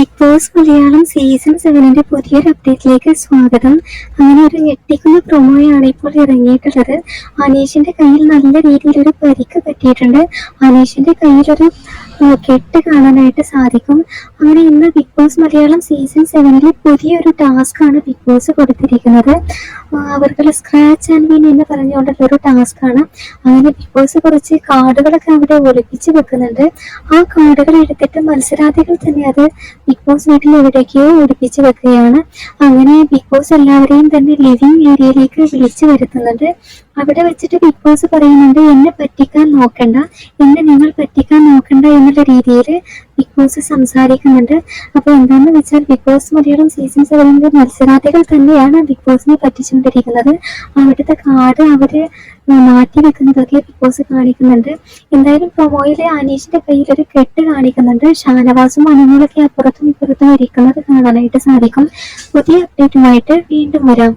Big boss Malayalam season സെവനിന്റെ പുതിയൊരു അപ്ഡേറ്റിലേക്ക് സ്വാഗതം. അങ്ങനെ ഒരു ഞെട്ടിക്കുന്ന പ്രൊമോയാണ് ഇപ്പോൾ ഇറങ്ങിയിട്ടുള്ളത്. അനീഷിന്റെ കയ്യിൽ നല്ല രീതിയിൽ ഒരു പരിക്ക് പറ്റിയിട്ടുണ്ട്. അനീഷിന്റെ കയ്യിലൊരു കെട്ട് കാണാനായിട്ട് സാധിക്കും. അങ്ങനെ ഇന്ന് ബിഗ് ബോസ് മലയാളം സീസൺ സെവനിൽ പുതിയൊരു ടാസ്ക് ആണ് ബിഗ് ബോസ് കൊടുത്തിരിക്കുന്നത്. അവർക്കുള്ള സ്ക്രാച്ച് ആൻഡ് വിൻ എന്ന് പറഞ്ഞുകൊണ്ടുള്ള ഒരു ടാസ്ക് ആണ്. അങ്ങനെ ബിഗ് ബോസ് കുറച്ച് കാർഡുകളൊക്കെ അവിടെ ഒളിപ്പിച്ച് വെക്കുന്നുണ്ട്. ആ കാർഡുകൾ എടുത്തിട്ട് മത്സരാർത്ഥികൾ തന്നെ അത് ബിഗ് ബോസ് വീട്ടിൽ എവിടേക്കോ ഒളിപ്പിച്ച് വെക്കുകയാണ്. അങ്ങനെ ബിഗ് ബോസ് എല്ലാവരെയും തന്നെ ലിവിങ് ഏരിയയിലേക്ക് വിളിച്ചു വരുത്തുന്നുണ്ട്. അവിടെ വെച്ചിട്ട് ബിഗ് ബോസ് പറയുന്നുണ്ട് എന്നെ പറ്റിക്കാൻ നോക്കണ്ട. എന്നെ നിങ്ങൾ പറ്റിക്കാൻ നോക്കണ്ട എന്നുള്ള രീതിയിൽ ബിഗ് ബോസ് സംസാരിക്കുന്നുണ്ട്. അപ്പോൾ എന്താണെന്ന് വെച്ചാൽ ബിഗ് ബോസ് മലയാളം സീസൺ സെവനിലെ മത്സരാർത്ഥികൾ തന്നെയാണ് ബിഗ് ബോസിനെ പറ്റിച്ചുകൊണ്ടിരിക്കുന്നത്. അവിടുത്തെ കാർഡ് അവർ മാറ്റി വെക്കുന്നതൊക്കെ ബിഗ് ബോസ് കാണിക്കുന്നുണ്ട്. എന്തായാലും പ്രൊമോയിലെ അനീഷിന്റെ കയ്യിൽ ഒരു കെട്ട് കാണിക്കുന്നുണ്ട്. ഷാനവാസും അനുമോളൊക്കെ അപ്പുറത്തും ഇപ്പുറത്തും ഇരിക്കുന്നത് കാണാനായിട്ട് സാധിക്കും. പുതിയ അപ്ഡേറ്റുമായിട്ട് വീണ്ടും വരാം.